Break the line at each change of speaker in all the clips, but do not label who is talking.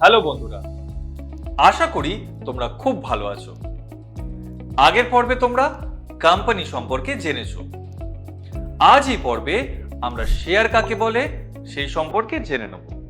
Hello বন্ধুরা, আশা করি তোমরা খুব ভালো আছো। আগের পর্বে তোমরা কোম্পানি সম্পর্কে জেনেছো। আজ এই পর্বে আমরা শেয়ার কাকে বলে, সেই সম্পর্কে জেনে নেব।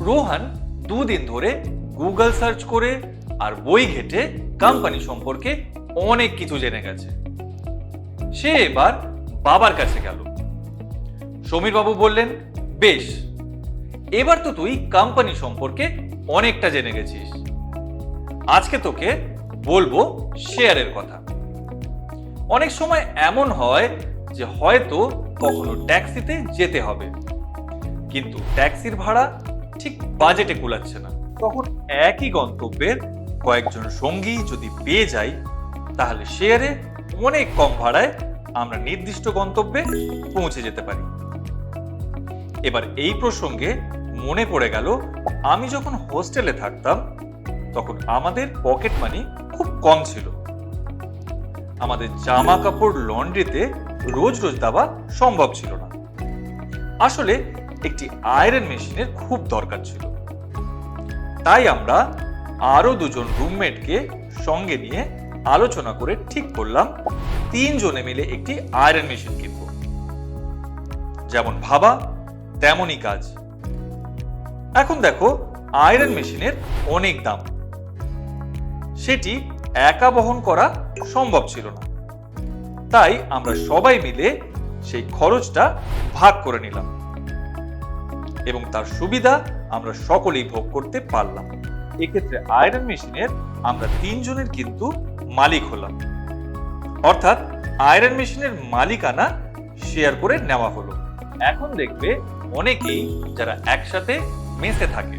রোহান দুদিন ধরে গুগল সার্চ করে আর বই ঘেটে কোম্পানি সম্পর্কে অনেক কিছু জেনে গেছে। সে এবার বাবার কাছে গেল। সমীর বাবু বললেন, বেশ, এবার তো তুই কোম্পানি সম্পর্কে অনেকটা জেনে গেছিস। আজকে তোকে বলব শেয়ারের কথা। অনেক সময় এমন হয় যে হয়তো কখনো ট্যাক্সিতে যেতে হবে। কিন্তু ট্যাক্সির ভাড়া ঠিক বাজেটে কুলাচ্ছে না। তখন একই গন্তব্যের কয়েকজন সঙ্গী যদি পেয়ে যাই, তাহলে শেয়ারে অনেক কম ভাড়ায় আমরা নির্দিষ্ট গন্তব্যে পৌঁছে যেতে পারি। এবার এই প্রসঙ্গে মনে পড়ে গেল, আমি যখন হোস্টেলে থাকতাম, তখন আমাদের পকেট মানি খুব কম ছিল। আমাদের জামা কাপড় লন্ড্রিতে রোজ রোজ দেওয়া সম্ভব ছিল না। আসলে একটি আয়রন মেশিনের খুব দরকার ছিল। তাই আমরা আরও দুজন রুমমেটকে সঙ্গে নিয়ে আলোচনা করে ঠিক করলাম, তিনজনে মিলে একটি আয়রন মেশিন কিনব। যেমন ভাবা, তেমনই কাজ। এখন দেখো, আয়রন মেশিনের অনেক দাম। সেটি একা বহন করা সম্ভব ছিল না। তাই আমরা সবাই মিলে সেই খরচটা ভাগ করে নিলাম। এবং তার সুবিধা আমরা সকলেই ভোগ করতে পারলাম। এক্ষেত্রে আয়রন মেশিনের আমরা তিনজনের কিন্তু মালিক হলাম। অর্থাৎ আয়রন মেশিনের মালিকানা শেয়ার করে নেওয়া হলো। এখন দেখবে অনেকেই যারা একসাথে মেসে থাকে,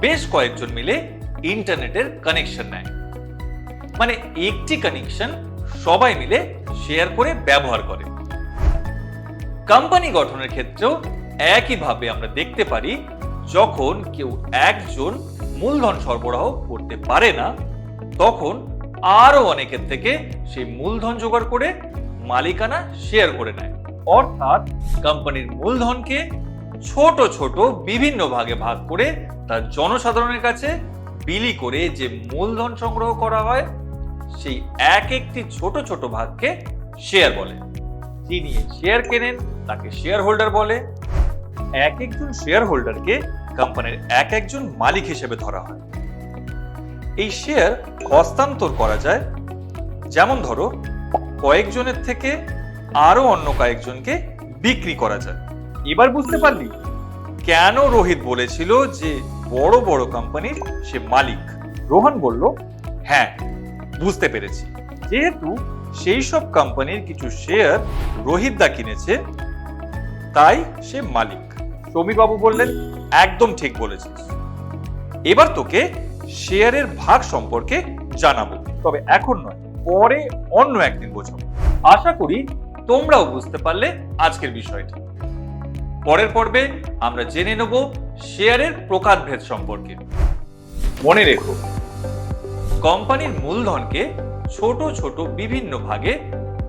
বেশ কয়েকজন মিলে ইন্টারনেটের কানেকশন নেয়। মানে একটি কানেকশন সবাই মিলে শেয়ার করে ব্যবহার করে। কোম্পানি গঠনের ক্ষেত্রেও একইভাবে আমরা দেখতে পারি, যখন কেউ একজন মূলধন সরবরাহ করতে পারে না, তখন আরও অনেকের থেকে সেই মূলধন জোগাড় করে মালিকানা শেয়ার করে নেয়। অর্থাৎ কোম্পানির মূলধনকে ছোট ছোট বিভিন্ন ভাগে ভাগ করে তার জনসাধারণের কাছে বিলি করে যে মূলধন সংগ্রহ করা হয়, সেই এক একটি ছোট ছোট ভাগকে শেয়ার বলে। যিনি শেয়ার কেনেন, তাকে শেয়ার হোল্ডার বলে। এক একজন শেয়ার হোল্ডারকে কোম্পানির এক একজন মালিক হিসেবে ধরা হয়। এই শেয়ার হস্তান্তর করা যায়, যেমন ধরো, কয়েকজনের থেকে আরও অন্য কয়েকজনকে বিক্রি করা যায়। এবার বুঝতে পারলি? কেন রোহিত বলেছিল যে বড় বড় কোম্পানির সে মালিক? রোহন বলল হ্যাঁ বুঝতে পেরেছি। যেহেতু সেই সব কোম্পানির কিছু শেয়ার রোহিত দা কিনেছে তাই সে মালিক। সমীর বাবু বললেন, একদম ঠিক বলেছিস। এবার তোকে শেয়ারের ভাগ সম্পর্কে জানাব। তবে এখন নয়, পরে অন্য একদিন বোঝাবো। আশা করি তোমরাও বুঝতে পারলে আজকের বিষয়টা। পরের পর্বে আমরা জেনে নেব শেয়ারের প্রকারভেদ সম্পর্কে। মনে রেখো, কোম্পানির মূলধনকে ছোট ছোট বিভিন্ন ভাগে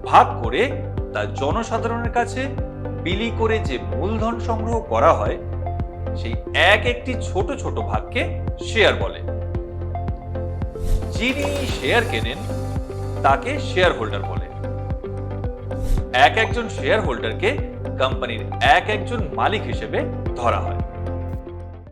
ভাগ করে তা জনসাধারণের কাছে বিলি করে যে মূলধন সংগ্রহ করা হয়, সেই এক একটি ছোট ছোট ভাগকে শেয়ার বলে। যিনি শেয়ার কেনেন, তাকে শেয়ার হোল্ডার বলে। এক একজন শেয়ার হোল্ডারকে কোম্পানির এক একজন মালিক হিসেবে ধরা হয়।